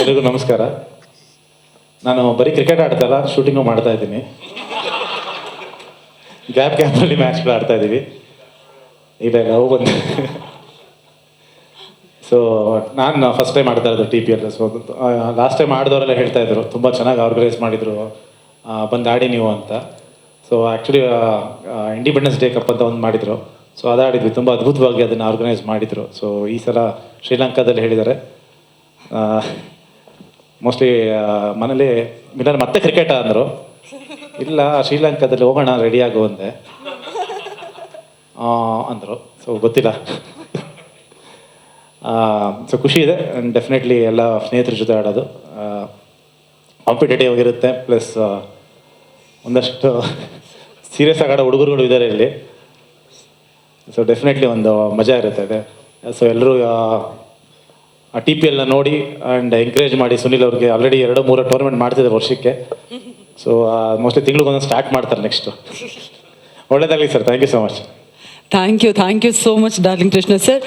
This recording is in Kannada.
ಎಲ್ರಿಗೂ ನಮಸ್ಕಾರ. ನಾನು ಬರೀ ಕ್ರಿಕೆಟ್ ಆಡ್ತಾರ ಶೂಟಿಂಗು ಮಾಡ್ತಾ ಇದ್ದೀನಿ. ಗ್ಯಾಪ್ ಗ್ಯಾಪಲ್ಲಿ ಮ್ಯಾಚ್ಗಳು ಆಡ್ತಾ ಇದ್ದೀವಿ. ಇಲ್ಲ ಇಲ್ಲ ಬಂದು ಸೊ ನಾನು ಫಸ್ಟ್ ಟೈಮ್ ಆಡ್ತಾ ಇರೋದು T P L so last time ಆಡಿದವರೆಲ್ಲ ಹೇಳ್ತಾ ಇದ್ರು, ತುಂಬ ಚೆನ್ನಾಗಿ ಆರ್ಗನೈಸ್ ಮಾಡಿದರು. ಬಂದು ಆಡಿ ನೀವು ಅಂತ. So actually independence day cup ಅಂತ ಒಂದು ಮಾಡಿದರು. ಸೊ ಅದು ಆಡಿದ್ವಿ. ತುಂಬ ಅದ್ಭುತವಾಗಿ ಅದನ್ನು ಆರ್ಗನೈಸ್ ಮಾಡಿದರು. ಸೊ ಈ ಸಲ ಶ್ರೀಲಂಕಾದಲ್ಲಿ ಹೇಳಿದ್ದಾರೆ. ಮೋಸ್ಟ್ಲಿ ಮನೇಲಿ ಮಿಲನ್ ಮತ್ತೆ ಕ್ರಿಕೆಟ್ ಅಂದರು ಇಲ್ಲ, ಶ್ರೀಲಂಕಾದಲ್ಲಿ ಹೋಗೋಣ ರೆಡಿ ಆಗು ಅಂದೆ. ಅಂದರು. ಸೊ ಗೊತ್ತಿಲ್ಲ. ಸೊ ಖುಷಿ ಇದೆ. ಡೆಫಿನೆಟ್ಲಿ ಎಲ್ಲ ಸ್ನೇಹಿತರ ಜೊತೆ ಆಡೋದು. ಕಾಂಪಿಟೇಟಿವ್ ಆಗಿರುತ್ತೆ. ಪ್ಲಸ್ ಒಂದಷ್ಟು ಸೀರಿಯಸ್ ಆಗಿ ಆಡೋ ಹುಡುಗರುಗಳು ಇದ್ದಾರೆ ಇಲ್ಲಿ. ಸೊ ಡೆಫಿನೆಟ್ಲಿ ಒಂದು ಮಜಾ ಇರುತ್ತೆ. ಇದೆ ಸೊ ಎಲ್ಲರೂ ಆ ಟಿ ಪಿ ಎಲ್ನ ನೋಡಿ ಆ್ಯಂಡ್ ಎಂಕರೇಜ್ ಮಾಡಿ ಸುನಿಲ್ ಅವ್ರಿಗೆ ಆಲ್ರೆಡಿ ಎರಡು ಮೂರು ಟೂರ್ನಮೆಂಟ್ ಮಾಡ್ತಿದ್ದಾರೆ ವರ್ಷಕ್ಕೆ. ಸೊ ಮೋಸ್ಟ್ಲಿ ತಿಂಗಳಿಗೊಂದು ಸ್ಟಾರ್ಟ್ ಮಾಡ್ತಾರೆ ನೆಕ್ಸ್ಟು ಒಳ್ಳೇದಾಗಲಿ sir thank you so much thank you thank you so much darling Krishna sir